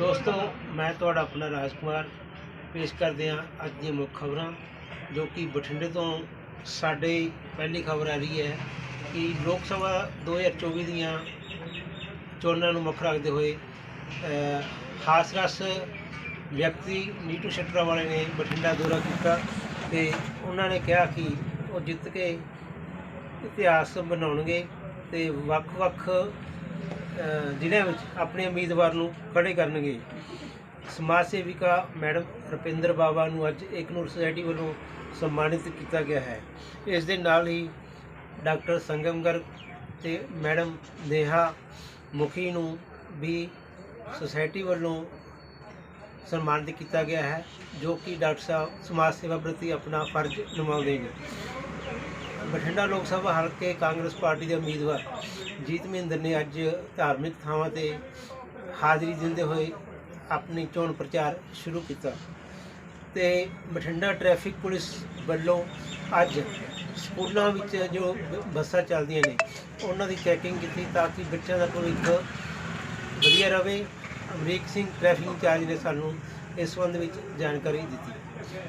ਦੋਸਤੋ, ਮੈਂ ਤੁਹਾਡਾ ਆਪਣਾ ਰਾਜਕੁਮਾਰ ਪੇਸ਼ ਕਰਦੇ ਹਾਂ ਅੱਜ ਦੀਆਂ ਮੁੱਖ ਖਬਰਾਂ, ਜੋ ਕਿ ਬਠਿੰਡੇ ਤੋਂ ਸਾਡੇ ਪਹਿਲੀ ਖਬਰ ਆ ਰਹੀ ਹੈ ਕਿ ਲੋਕ ਸਭਾ 2024 ਦੀਆਂ ਚੋਣਾਂ ਨੂੰ ਮੁੱਖ ਰੱਖਦੇ ਹੋਏ ਖਾਸ ਹਾਸਰਸ ਵਿਅਕਤੀ ਨੀਟੂ ਸ਼ਟਰਾ ਵਾਲੇ ਨੇ ਬਠਿੰਡਾ ਦੌਰਾ ਕੀਤਾ ਤੇ ਉਹਨਾਂ ਨੇ ਕਿਹਾ ਕਿ ਉਹ ਜਿੱਤ ਕੇ ਇਤਿਹਾਸ ਬਣਾਉਣਗੇ ਤੇ ਵੱਖ-ਵੱਖ ਜ਼ਿਲ੍ਹਿਆਂ ਵਿੱਚ ਆਪਣੇ ਉਮੀਦਵਾਰ ਨੂੰ ਖੜੇ ਕਰਨਗੇ। ਸਮਾਜ ਸੇਵਿਕਾ ਮੈਡਮ ਰੁਪਿੰਦਰ ਬਾਬਾ ਨੂੰ ਅੱਜ ਏਕਨੂਰ ਸੁਸਾਇਟੀ ਵੱਲੋਂ ਸਨਮਾਨਿਤ ਕੀਤਾ ਗਿਆ ਹੈ। ਇਸ ਦੇ ਨਾਲ ਹੀ ਡਾਕਟਰ ਸੰਗਮ ਗਰਗ ਤੇ ਮੈਡਮ ਨੇਹਾ ਮੁਖੀ ਨੂੰ ਵੀ ਸੁਸਾਇਟੀ ਵੱਲੋਂ ਸਨਮਾਨਿਤ ਕੀਤਾ ਗਿਆ ਹੈ, ਜੋ ਕਿ ਡਾਕਟਰ ਸਾਹਿਬ ਸਮਾਜ ਸੇਵਾ ਪ੍ਰਤੀ ਆਪਣਾ ਫਰਜ਼ ਨਿਭਾਉਂਦੇ ਨੇ। ਬਠਿੰਡਾ ਲੋਕ ਸਭਾ ਹਲਕੇ ਕਾਂਗਰਸ ਪਾਰਟੀ ਦੇ ਉਮੀਦਵਾਰ ਜੀਤ ਮਹਿੰਦਰ ਨੇ ਅੱਜ ਧਾਰਮਿਕ ਥਾਵਾਂ ਤੇ ਹਾਜ਼ਰੀ ਦਿੰਦੇ ਹੋਏ ਆਪਣੀ ਚੋਣ ਪ੍ਰਚਾਰ ਸ਼ੁਰੂ ਕੀਤਾ। ਤੇ ਬਠਿੰਡਾ ਟ੍ਰੈਫਿਕ ਪੁਲਿਸ ਵੱਲੋਂ ਅੱਜ ਸਕੂਲਾਂ ਵਿੱਚ ਜੋ ਬੱਸਾਂ ਚੱਲਦੀਆਂ ਨੇ, ਉਹਨਾਂ ਦੀ ਚੈਕਿੰਗ ਕੀਤੀ ਤਾਂ ਕਿ ਬੱਚਿਆਂ ਦਾ ਭਵਿੱਖ ਵਧੀਆ ਰਹੇ। ਅਮਰੀਕ ਸਿੰਘ ਟ੍ਰੈਫਿਕ ਇੰਚਾਰਜ ਨੇ ਸਾਨੂੰ ਇਸ ਸੰਬੰਧ ਵਿੱਚ ਜਾਣਕਾਰੀ ਦਿੱਤੀ।